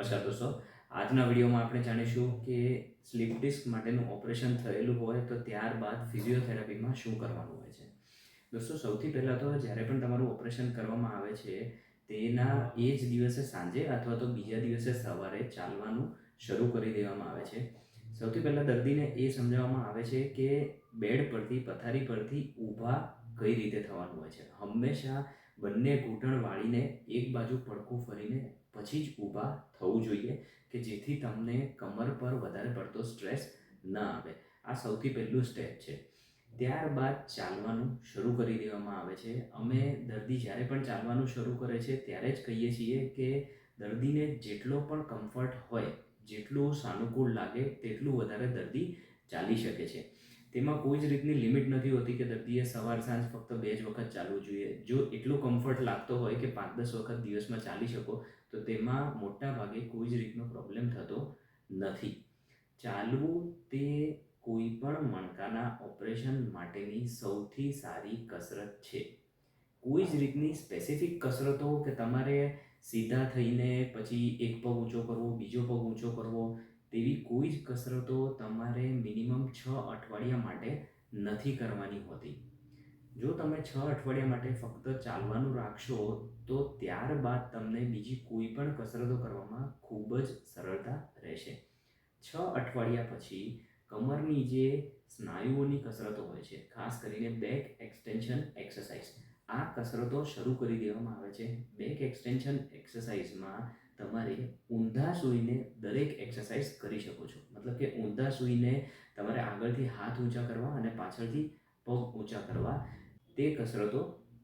નમસ્કાર દોસ્તો. આજના વિડીયોમાં આપણે જાણીશું કે સ્લીપ ડિસ્ક માટેનું ઓપરેશન થયેલું હોય તો ત્યારબાદ ફિઝિયોથેરાપીમાં શું કરવાનું હોય છે. દોસ્તો, સૌથી પહેલાં તો જ્યારે પણ તમારું ઓપરેશન કરવામાં આવે છે, તેના એ જ દિવસે સાંજે અથવા તો બીજા દિવસે સવારે ચાલવાનું શરૂ કરી દેવામાં આવે છે. સૌથી પહેલાં દર્દીને એ સમજાવવામાં આવે છે કે બેડ પરથી, પથારી પરથી ઊભા કઈ રીતે થવાનું હોય છે. હંમેશા બંને ઘૂંટણ વાળીને એક બાજુ પડખું ફરીને પછી જ ઊભા થવું જોઈએ કે જેથી તમને કમર પર વધારે પડતો સ્ટ્રેસ ન આવે. આ સૌથી પહેલું સ્ટેપ છે. ત્યારબાદ ચાલવાનું શરૂ કરી દેવામાં આવે છે. અમે દર્દી જ્યારે પણ ચાલવાનું શરૂ કરે છે, ત્યારે જ કહીએ છીએ કે દર્દીને જેટલો પણ કમ્ફર્ટ હોય, જેટલું સાનુકૂળ લાગે, તેટલું વધારે દર્દી ચાલી શકે છે. તેમાં કોઈ જ રીતની લિમિટ નથી હોતી કે દર્દીએ સવાર સાંજ ફક્ત બે જ વખત ચાલવું જોઈએ. જો એટલું કમ્ફર્ટ લાગતો હોય કે પાંચ દસ વખત દિવસમાં ચાલી શકો, તો તેમાં મોટા ભાગે કોઈ જ રીતનો પ્રોબ્લેમ થતો નથી. ચાલવું તે કોઈ પણ મણકાના ઓપરેશન માટેની સૌથી સારી કસરત છે. કોઈ જ રીતની સ્પેસિફિક કસરતો કે તમારે સીધા થઈને પછી એક પગ ઊંચો કરવો, બીજો પગ ઊંચો કરવો તેવી કોઈ જ કસરતો તમારે મિનિમમ છ અઠવાડિયા માટે નથી કરવાની હોતી. જો તમે છ અઠવાડિયા માટે ફક્ત ચાલવાનું રાખશો, તો ત્યારબાદ તમને બીજી કોઈ પણ કસરતો કરવામાં ખૂબ જ સરળતા રહેશે. છ અઠવાડિયા પછી કમરની જે સ્નાયુઓની કસરતો હોય છે, ખાસ કરીને બેક એક્સટેન્શન એક્સરસાઇઝ. આ કસરતો શરૂ કરી દેવામાં આવે છે. બેક એક્સટેન્શન એક્સરસાઇઝમાં તમારે ઊંધા સૂઈને દરેક એક્સરસાઇઝ કરી શકો છો. મતલબ કે ઊંધા સૂઈને તમારે આગળથી હાથ ઊંચા કરવા અને પાછળથી પગ ઊંચા કરવા તે કસરતો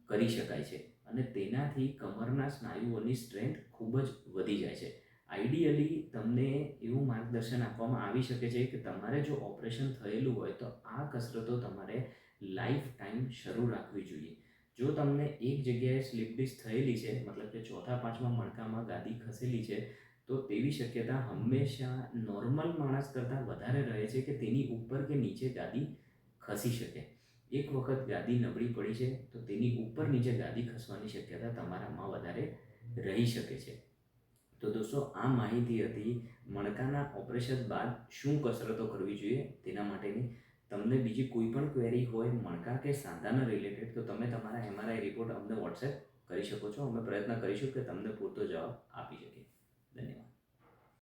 કરી શકાય છે. અને તેનાથી કમરના સ્નાયુઓની સ્ટ્રેન્થ ખૂબ જ વધી જાય છે. આઈડિયલી તમને એવું માર્ગદર્શન આપવામાં આવી શકે છે કે તમારે જો ઓપરેશન થયેલું હોય તો આ કસરતો તમારે લાઈફ ટાઈમ શરૂ રાખવી જોઈએ. જો તમને એક જગ્યાએ સ્લીપ ડિસ્ક થયેલી છે, મતલબ કે ચોથા પાંચમા મણકામાં ગાદી ખસેલી છે, તો તેવી શક્યતા હંમેશા નોર્મલ માણસ કરતાં વધારે રહે છે કે તેની ઉપર કે નીચે ગાદી ખસી શકે. એક વખત ગાદી નબળી પડી છે, તો તેની ઉપર નીચે ગાદી ખસવાની શક્યતા તમારામાં વધારે રહી શકે છે. તો દોસ્તો, આ માહિતી હતી મણકાના ઓપરેશન બાદ શું કસરતો કરવી જોઈએ તેના માટેની. તમને બીજી કોઈ પણ ક્વેરી હોય મણકા કે સાંધાના રિલેટેડ તો તમે તમારા એમઆરઆઈ રિપોર્ટ અમને વોટ્સએપ કરી શકો છો. અમે પ્રયત્ન કરીશું કે તમને પૂરતો જવાબ આપી શકીએ. ધન્યવાદ.